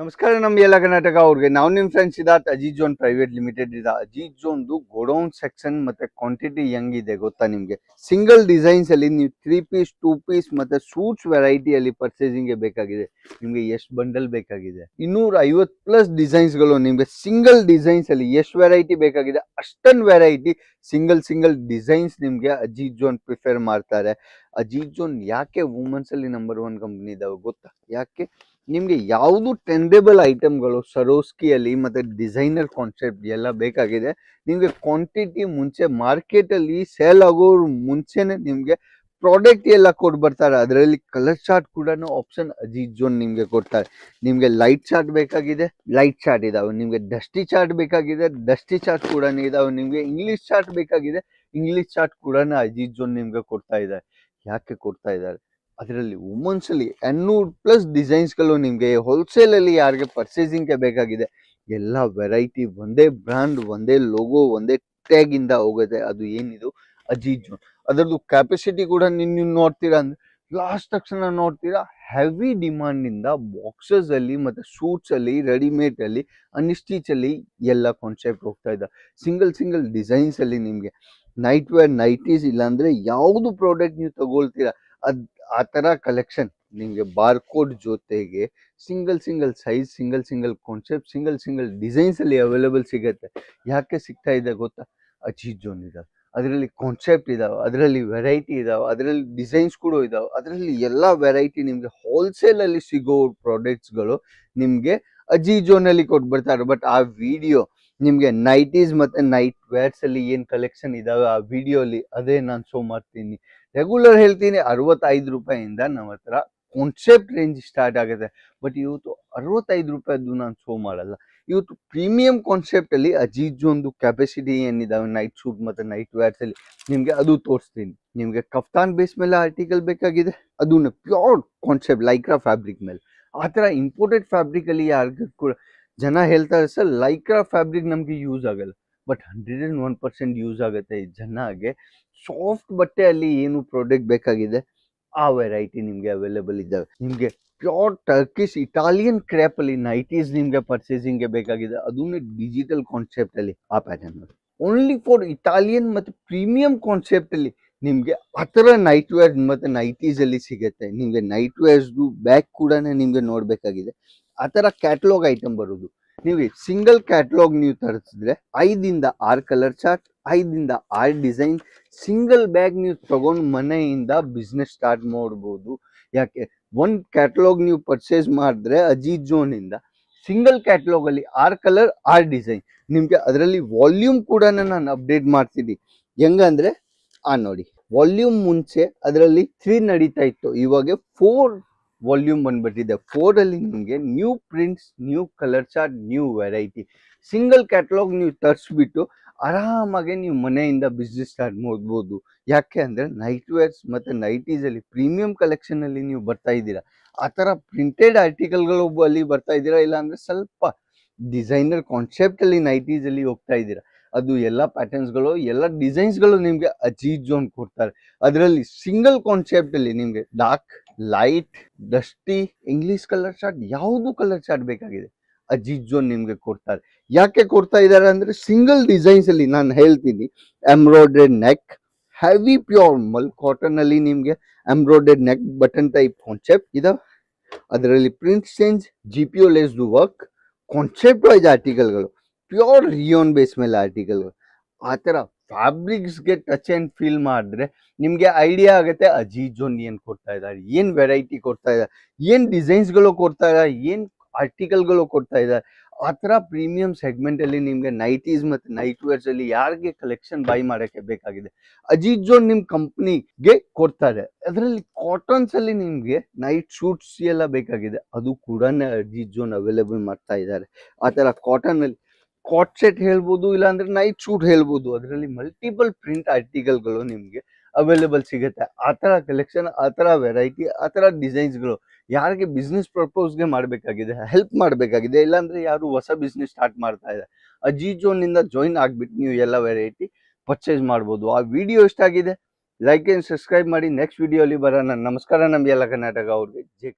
ನಮಸ್ಕಾರ ನಮ್ಮ ಎಲ್ಲ ಕರ್ನಾಟಕ. ಅವ್ರಿಗೆ ನಾವು ನಿಮ್ friends Siddharth Ajeet zone private limited ಇದ ಅಜೀತ್ ಜೋನ್ದು ಗೋಡೌನ್ ಸೆಕ್ಷನ್ ಮತ್ತೆ ಕ್ವಾಂಟಿಟಿ ಹೆಂಗಿದೆ ಗೊತ್ತಾ ನಿಮಗೆ? ಸಿಂಗಲ್ ಡಿಸೈನ್ಸ್ ಅಲ್ಲಿ ನೀವು ತ್ರೀ ಪೀಸ್ ಟೂ ಪೀಸ್ ಮತ್ತೆ ಸೂಟ್ಸ್ ವೆರೈಟಿಯಲ್ಲಿ ಪರ್ಚೇಸಿಂಗ್ಗೆ ಬೇಕಾಗಿದೆ. ನಿಮಗೆ ಎಷ್ಟು ಬಂಡಲ್ ಬೇಕಾಗಿದೆ? ಇನ್ನೂರ ಐವತ್ ಪ್ಲಸ್ ಡಿಸೈನ್ಸ್ಗಳು ನಿಮ್ಗೆ ಸಿಂಗಲ್ ಡಿಸೈನ್ಸ್ ಅಲ್ಲಿ ಎಷ್ಟು ವೆರೈಟಿ ಬೇಕಾಗಿದೆ? ಅಷ್ಟೊಂದು ವೆರೈಟಿ ಸಿಂಗಲ್ ಸಿಂಗಲ್ ಡಿಸೈನ್ಸ್ ನಿಮಗೆ ಅಜೀತ್ ಜೋನ್ ಪ್ರಿಫರ್ ಮಾಡ್ತಾರೆ. ಅಜೀತ್ ಜೋನ್ ಯಾಕೆ ವುಮೆನ್ಸ್ ಅಲ್ಲಿ ನಂಬರ್ ಒನ್ ಕಂಪ್ನಿ ಇದಾವೆ ಗೊತ್ತಾ? ಯಾಕೆ? ನಿಮ್ಗೆ ಯಾವುದು ಟೆಂಡೇಬಲ್ ಐಟಮ್ಗಳು ಸರೋಸ್ಕಿಯಲ್ಲಿ ಮತ್ತು ಡಿಸೈನರ್ ಕಾನ್ಸೆಪ್ಟ್ ಎಲ್ಲ ಬೇಕಾಗಿದೆ, ನಿಮಗೆ ಕ್ವಾಂಟಿಟಿ ಮುಂಚೆ ಮಾರ್ಕೆಟಲ್ಲಿ ಸೇಲ್ ಆಗೋ ಮುಂಚೆನೇ ನಿಮಗೆ ಪ್ರಾಡಕ್ಟ್ ಎಲ್ಲ ಕೊಟ್ಟು ಬರ್ತಾರೆ. ಅದರಲ್ಲಿ ಕಲರ್ ಚಾರ್ಟ್ ಕೂಡ ಆಪ್ಷನ್ ಅಜೀಜ್ ಜೋನ್ ನಿಮಗೆ ಕೊಡ್ತಾರೆ. ನಿಮಗೆ ಲೈಟ್ ಚಾರ್ಟ್ ಬೇಕಾಗಿದೆ ಲೈಟ್ ಚಾರ್ಟ್ ಇದಾವೆ. ನಿಮಗೆ ಡಸ್ಟಿ ಚಾರ್ಟ್ ಬೇಕಾಗಿದೆ ಡಸ್ಟಿ ಚಾರ್ಟ್ ಕೂಡ ಇದಾವೆ. ನಿಮಗೆ ಇಂಗ್ಲೀಷ್ ಚಾರ್ಟ್ ಬೇಕಾಗಿದೆ ಇಂಗ್ಲೀಷ್ ಚಾರ್ಟ್ ಕೂಡ ಅಜೀಜ್ ಜೋನ್ ನಿಮಗೆ ಕೊಡ್ತಾ ಇದ್ದಾರೆ. ಯಾಕೆ ಕೊಡ್ತಾ ಇದ್ದಾರೆ? ಅದರಲ್ಲಿ ಅಲ್ಲಿ ಎನ್ನೂರು ಪ್ಲಸ್ ಡಿಸೈನ್ಸ್ಗಳು ನಿಮಗೆ ಹೋಲ್ಸೇಲಲ್ಲಿ ಯಾರಿಗೆ ಪರ್ಚೇಸಿಂಗ್ಗೆ ಬೇಕಾಗಿದೆ. ಎಲ್ಲ ವೆರೈಟಿ ಒಂದೇ ಬ್ರ್ಯಾಂಡ್ ಒಂದೇ ಲೋಗೋ ಒಂದೇ ಟ್ಯಾಗಿಂದ ಹೋಗುತ್ತೆ. ಅದು ಏನಿದು? ಅಜೀಜ್. ಜೋನ್ ಅದರದ್ದು ಕ್ಯಾಪಸಿಟಿ ಕೂಡ ನೀವು ನೋಡ್ತೀರಾ ಅಂದರೆ ಲಾಸ್ಟ್ ತಕ್ಷಣ ನೋಡ್ತೀರಾ? ಹೆವಿ ಡಿಮಾಂಡ್ ಬಾಕ್ಸಸಲ್ಲಿ ಮತ್ತು ಅಲ್ಲಿ ಮತ್ತೆ ಸೂಟ್ಸ್ ಅಲ್ಲಿ ರೆಡಿಮೇಡ್ ಅಲ್ಲಿ ಅನ್ಸ್ಟಿಚ್ ಅಲ್ಲಿ ಎಲ್ಲ ಕಾನ್ಸೆಪ್ಟ್ ಹೋಗ್ತಾ ಇದೆ. ಸಿಂಗಲ್ ಸಿಂಗಲ್ ಡಿಸೈನ್ಸಲ್ಲಿ ನಿಮ್ಗೆ. ನೈಟ್ ವೇರ್ ನೈಟೀಸ್ ಇಲ್ಲಾಂದರೆ ಯಾವುದು ಪ್ರಾಡಕ್ಟ್ ನೀವು ತಗೊಳ್ತೀರಾ? ಅದ್ ಆ ತರ ಕಲೆಕ್ಷನ್ ನಿಮ್ಗೆ ಬಾರ್ಕೋಡ್ ಜೊತೆಗೆ single single size single single concept single single designs ಅಲ್ಲಿ ಅವೈಲೇಬಲ್ ಸಿಗುತ್ತೆ. ಯಾಕೆ ಸಿಗ್ತಾ ಇದೆ ಗೊತ್ತಾ? ಅಜೀತ್ ಜೋನ್ ಇದಾವೆ. ಅದರಲ್ಲಿ ಕಾನ್ಸೆಪ್ಟ್ ಇದಾವೆ, ಅದರಲ್ಲಿ ವೆರೈಟಿ ಇದಾವೆ, ಅದರಲ್ಲಿ ಡಿಸೈನ್ಸ್ ಕೂಡ ಇದಾವೆ. ಅದರಲ್ಲಿ ಎಲ್ಲ ವೆರೈಟಿ ನಿಮಗೆ ಹೋಲ್ಸೇಲಲ್ಲಿ ಸಿಗೋ ಪ್ರಾಡಕ್ಟ್ಸ್ಗಳು ನಿಮಗೆ ಅಜೀತ್ ಜೋನ್ ಅಲ್ಲಿ ಕೊಟ್ಟು ಬರ್ತಾರೆ ಬಟ್ ಆ ವಿಡಿಯೋ ನಿಮ್ಗೆ ನೈಟೀಸ್ ಮತ್ತು ನೈಟ್ ವೇರ್ಸಲ್ಲಿ ಏನು ಕಲೆಕ್ಷನ್ ಇದಾವೆ ಆ ವಿಡಿಯೋಲಿ ಅದೇ ನಾನು ಶೋ ಮಾಡ್ತೀನಿ. ರೆಗ್ಯುಲರ್ ಹೇಳ್ತೀನಿ, ಅರವತ್ತೈದು ರೂಪಾಯಿಂದ ನಮ್ಮ ಹತ್ರ ಕಾನ್ಸೆಪ್ಟ್ ರೇಂಜ್ ಸ್ಟಾರ್ಟ್ ಆಗುತ್ತೆ. ಬಟ್ ಇವತ್ತು ಅರವತ್ತೈದು ರೂಪಾಯಿದು ನಾನು ಶೋ ಮಾಡಲ್ಲ. ಇವತ್ತು ಪ್ರೀಮಿಯಂ ಕಾನ್ಸೆಪ್ಟಲ್ಲಿ ಅಲ್ಲಿ ಒಂದು ಕೆಪಾಸಿಟಿ ಏನಿದಾವೆ ನೈಟ್ ಸೂಟ್ ಮತ್ತು ನೈಟ್ ವೇರ್ಸಲ್ಲಿ ನಿಮ್ಗೆ ಅದು ತೋರಿಸ್ತೀನಿ. ನಿಮಗೆ ಕಫ್ತಾನ್ ಬೇಸ್ ಮೇಲೆ ಆರ್ಟಿಕಲ್ ಬೇಕಾಗಿದೆ, ಅದನ್ನ ಪ್ಯೂರ್ ಕಾನ್ಸೆಪ್ಟ್ ಲೈಕ್ರಾ ಫ್ಯಾಬ್ರಿಕ್ ಮೇಲೆ. ಆ ಥರ ಇಂಪೋರ್ಟೆಡ್ ಫ್ಯಾಬ್ರಿಕಲ್ಲಿ ಯಾರಿಗೂ ಕೂಡ ಜನ ಹೇಳ್ತಾರೆ ಸರ್ ಲೈಕ್ರಾ ಫ್ಯಾಬ್ರಿಕ್ ನಮಗೆ ಯೂಸ್ ಆಗಲ್ಲ. But hundred and one percent use ಆಗುತ್ತೆ ಜನಗೆ. ಸಾಫ್ಟ್ ಬಟ್ಟೆಯಲ್ಲಿ ಏನು ಪ್ರಾಡಕ್ಟ್ ಬೇಕಾಗಿದೆ, ಆ ವೆರೈಟಿ ನಿಮಗೆ ಅವೈಲೇಬಲ್ ಇದ್ದಾವೆ. ನಿಮಗೆ ಪ್ಯೂರ್ ಟರ್ಕಿಶ್ ಇಟಾಲಿಯನ್ ಕ್ರ್ಯಾಪಲ್ಲಿ ನೈಟೀಸ್ ನಿಮಗೆ ಪರ್ಚೇಸಿಂಗ್ಗೆ ಬೇಕಾಗಿದೆ. ಅದನ್ನು ಡಿಜಿಟಲ್ ಕಾನ್ಸೆಪ್ಟಲ್ಲಿ ಆ ಪ್ಯಾಟರ್ನ್ ಓನ್ಲಿ ಫಾರ್ ಇಟಾಲಿಯನ್ ಮತ್ತು ಪ್ರೀಮಿಯಂ ಕಾನ್ಸೆಪ್ಟಲ್ಲಿ ನಿಮಗೆ ಆ ಥರ ನೈಟ್ ವೇರ್ ಮತ್ತು ನೈಟೀಸಲ್ಲಿ ಸಿಗುತ್ತೆ. ನಿಮಗೆ ನೈಟ್ ವೇರ್ಸ್ದು ಬ್ಯಾಗ್ ಕೂಡ ನಿಮಗೆ ನೋಡ್ಬೇಕಾಗಿದೆ. ಆ ಥರ ಕ್ಯಾಟ್ಲಾಗ್ ಐಟಮ್ ಬರೋದು. ನೀವು ಸಿಂಗಲ್ ಕ್ಯಾಟ್ಲಾಗ್ ನೀವು ತರಿಸಿದ್ರೆ ಐದಿಂದ ಆರು ಕಲರ್ ಚಾರ್ಟ್ ಐದಿಂದ ಆರು ಡಿಸೈನ್ ಸಿಂಗಲ್ ಬ್ಯಾಗ್ ನೀವು ತಗೊಂಡು ಮನೆಯಿಂದ ಬಿಸ್ನೆಸ್ ಸ್ಟಾರ್ಟ್ ಮಾಡ್ಬೋದು. ಯಾಕೆ? ಒಂದ್ ಕ್ಯಾಟ್ಲಾಗ್ ನೀವು ಪರ್ಚೇಸ್ ಮಾಡಿದ್ರೆ ಅಜೀತ್ ಜೋನ್ ಇಂದ ಸಿಂಗಲ್ ಕ್ಯಾಟ್ಲಾಗಲ್ಲಿ ಆರು ಕಲರ್ ಆರು ಡಿಸೈನ್ ನಿಮಗೆ ಅದರಲ್ಲಿ ವಾಲ್ಯೂಮ್ ಕೂಡ ನಾನು ಅಪ್ಡೇಟ್ ಮಾಡ್ತೀನಿ. ಹೆಂಗಂದ್ರೆ ಆ ನೋಡಿ ವಾಲ್ಯೂಮ್ ಮುಂಚೆ ಅದರಲ್ಲಿ ತ್ರೀ ನಡೀತಾ ಇತ್ತು. ಇವಾಗ ಫೋರ್ ವಾಲ್ಯೂಮ್ ಬಂದ್ಬಿಟ್ಟಿದೆ ಫೋರ್ ಅಲ್ಲಿ ನಿಮಗೆ new prints new colours chart new variety single catalogue ನೀವು ತರಿಸ್ಬಿಟ್ಟು ಆರಾಮಾಗಿ ನೀವು ಮನೆಯಿಂದ ಬಿಸ್ನೆಸ್ ಸ್ಟಾರ್ಟ್ ಮಾಡ್ಬೋದು. ಯಾಕೆ ಅಂದರೆ ನೈಟ್ ವೇರ್ಸ್ ಮತ್ತು ನೈಟೀಸಲ್ಲಿ ಪ್ರೀಮಿಯಮ್ ಕಲೆಕ್ಷನಲ್ಲಿ ನೀವು ಬರ್ತಾ ಇದ್ದೀರಾ. ಆ ಥರ ಪ್ರಿಂಟೆಡ್ ಆರ್ಟಿಕಲ್ಗಳು ಅಲ್ಲಿ ಬರ್ತಾ ಇದ್ದೀರಾ? ಇಲ್ಲ ಅಂದ್ರೆ ಸ್ವಲ್ಪ ಡಿಸೈನರ್ ಕಾನ್ಸೆಪ್ಟಲ್ಲಿ ನೈಟೀಸಲ್ಲಿ ಹೋಗ್ತಾ ಇದ್ದೀರಾ? ಅದು ಎಲ್ಲ ಪ್ಯಾಟರ್ನ್ಸ್ಗಳು ಎಲ್ಲ ಡಿಸೈನ್ಸ್ಗಳು ನಿಮಗೆ ಅಜೀಜ್ ಜೋನ್ ಕೊಡ್ತಾರೆ. ಅದರಲ್ಲಿ ಸಿಂಗಲ್ ಕಾನ್ಸೆಪ್ಟಲ್ಲಿ ನಿಮ್ಗೆ dark light dusty English colour chart ಯಾವುದು ಕಲರ್ ಚಾರ್ಟ್ ಬೇಕಾಗಿದೆ? ಅಜೀತ್ ಜೋನ್ ನಿಮ್ಗೆ ಕೊಡ್ತಾರೆ. ಯಾಕೆ ಕೊಡ್ತಾ ಇದ್ದಾರೆ ಅಂದ್ರೆ ಸಿಂಗಲ್ ಡಿಸೈನ್ಸ್ ಅಲ್ಲಿ ನಾನು ಹೇಳ್ತೀನಿ. Embroidered neck heavy pure mul cotton ಅಲ್ಲಿ ನಿಮ್ಗೆ embroidered neck button type concept ಇದಾವೆ ಅದರಲ್ಲಿ print change G P O do work concept wise ಆರ್ಟಿಕಲ್ಗಳು pure rayon base ಮೇಲೆ ಆರ್ಟಿಕಲ್ಗಳು ಆ ಥರ ಫ್ಯಾಬ್ರಿಕ್ಸ್ಗೆ ಟಚ್ ಆ್ಯಂಡ್ ಫೀಲ್ ಮಾಡಿದ್ರೆ ನಿಮಗೆ ಐಡಿಯಾ ಆಗುತ್ತೆ ಅಜೀಜೋನ್ ಜೋನ್ ಏನು ಕೊಡ್ತಾ ಇದ್ದಾರೆ, ಏನು ವೆರೈಟಿ ಕೊಡ್ತಾ ಇದ್ದಾರೆ, ಏನು ಡಿಸೈನ್ಸ್ಗಳು ಕೊಡ್ತಾ ಇದ್ದಾರೆ, ಏನು ಆರ್ಟಿಕಲ್ಗಳು ಕೊಡ್ತಾ ಇದ್ದಾರೆ. ಆ ಥರ ಪ್ರೀಮಿಯಂ ಸೆಗ್ಮೆಂಟಲ್ಲಿ ನಿಮಗೆ ನೈಟೀಸ್ ಮತ್ತು ನೈಟ್ ವೇರ್ಸಲ್ಲಿ ಯಾರಿಗೆ ಕಲೆಕ್ಷನ್ ಬೈ ಮಾಡೋಕ್ಕೆ ಬೇಕಾಗಿದೆ ಅಜೀಜ್ ಜೋನ್ ನಿಮ್ಮ ಕಂಪ್ನಿಗೆ ಕೊಡ್ತಾರೆ ಅದರಲ್ಲಿ ಕಾಟನ್ಸಲ್ಲಿ ನಿಮಗೆ ನೈಟ್ ಶೂಟ್ಸ್ ಎಲ್ಲ ಬೇಕಾಗಿದೆ. ಅದು ಕೂಡ ಅಜೀಜ್ ಜೋನ್ ಅವೈಲೇಬಲ್ ಮಾಡ್ತಾ ಇದ್ದಾರೆ. ಆ ಥರ ಕಾಟನ್ ಅಲ್ಲಿ ಕಾಟ್ ಸೆಟ್ ಹೇಳ್ಬೋದು, ಇಲ್ಲಾಂದ್ರೆ ನೈಟ್ ಶೂಟ್ ಹೇಳ್ಬೋದು. ಅದರಲ್ಲಿ ಮಲ್ಟಿಪಲ್ ಪ್ರಿಂಟ್ ಆರ್ಟಿಕಲ್ಗಳು ನಿಮಗೆ ಅವೈಲೇಬಲ್ ಸಿಗುತ್ತೆ. ಆ ಥರ ಕಲೆಕ್ಷನ್ ಆ ಥರ ವೆರೈಟಿ ಆ ಥರ ಡಿಸೈನ್ಸ್ಗಳು ಯಾರಿಗೆ ಬಿಸ್ನೆಸ್ ಪ್ರಪೋಸ್ಗೆ ಮಾಡಬೇಕಾಗಿದೆ ಹೆಲ್ಪ್ ಮಾಡಬೇಕಾಗಿದೆ, ಇಲ್ಲಾಂದ್ರೆ ಯಾರು ಹೊಸ ಬಿಸ್ನೆಸ್ ಸ್ಟಾರ್ಟ್ ಮಾಡ್ತಾ ಇದೆ. ಜೋನ್ ಜೋನಿಂದ ಜಾಯಿನ್ ಆಗ್ಬಿಟ್ಟು ನೀವು ಎಲ್ಲ ವೆರೈಟಿ ಪರ್ಚೇಸ್ ಮಾಡ್ಬೋದು. ಆ ವಿಡಿಯೋ ಇಷ್ಟ ಆಗಿದೆ ಲೈಕ್ ಆ್ಯಂಡ್ ಸಬ್ಸ್ಕ್ರೈಬ್ ಮಾಡಿ ನೆಕ್ಸ್ಟ್ ವಿಡಿಯೋಲಿ ಬರೋಣ. ನಮಸ್ಕಾರ ನಮಗೆಲ್ಲ ಕರ್ನಾಟಕ ಅವ್ರಿಗೆ. ಜೈ